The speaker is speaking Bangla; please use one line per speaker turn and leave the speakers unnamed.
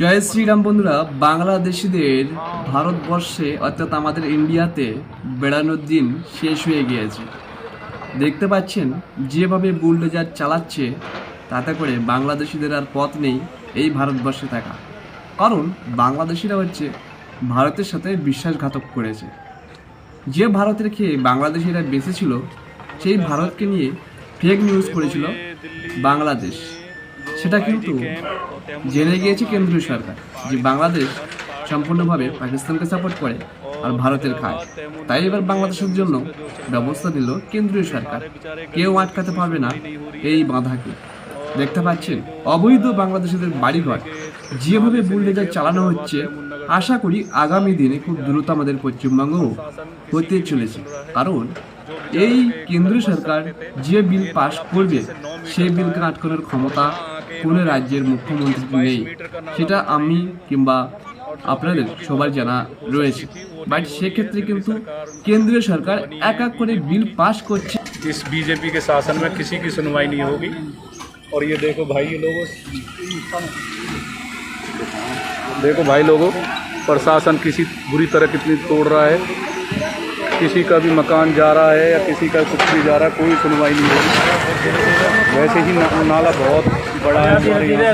জয় শ্রীরাম বন্ধুরা, বাংলাদেশিদের ভারতবর্ষে, অর্থাৎ আমাদের ইন্ডিয়াতে বেড়ানোর দিন শেষ হয়ে গিয়েছে। দেখতে পাচ্ছেন, যেভাবে বুলডোজার চালাচ্ছে, তাতে করে বাংলাদেশিদের আর পথ নেই এই ভারতবর্ষে থাকা। কারণ বাংলাদেশিরা হচ্ছে ভারতের সাথে বিশ্বাসঘাতক করেছে। যে ভারতের খেয়ে বাংলাদেশিরা বেঁচে ছিল সেই ভারতকে নিয়ে ফেক নিউজ করেছিল বাংলাদেশ। সেটা কিন্তু জেনে গিয়েছে কেন্দ্রীয় সরকার যে বাংলাদেশ সম্পূর্ণভাবে পাকিস্তানকে সাপোর্ট করে আর ভারতের খায়। তাই এবার বাংলাদেশের জন্য ব্যবস্থা দিল কেন্দ্রীয় সরকার। কেউ আটকাতে পারবে না এই বাধাকে। দেখতে পাচ্ছেন, অবৈধ বাংলাদেশিদের বাড়িঘর যেভাবে বুলডোজার চালানো হচ্ছে, আশা করি আগামী দিনে খুব দ্রুত আমাদের পশ্চিমবঙ্গ হতে চলেছে। কারণ এই কেন্দ্রীয় সরকার যে বিল পাশ করবে, সেই বিলকে আটকানোর ক্ষমতা কোনো রাজ্যের মুখ্যমন্ত্রীর নেই সেটা আমি কিংবা আপনাদের সবার জানা রয়েছে বাট সেক্ষেত্রে কিন্তু কেন্দ্রীয় সরকার এক এক করে বিল পাশ করছে
इस बीजेपी के शासन में किसी की सुनवाई नहीं होगी और ये देखो भाई ये लोगों देखो भाई लोगों प्रशासन किसी बुरी तरह कितनी तोड़ रहा है किसी का भी मकान जा रहा है या किसी का कुछ भी जा रहा है कोई सुनवाई नहीं होगी वैसे ही ना, नाला बहुत बड़ा है हमारे यहाँ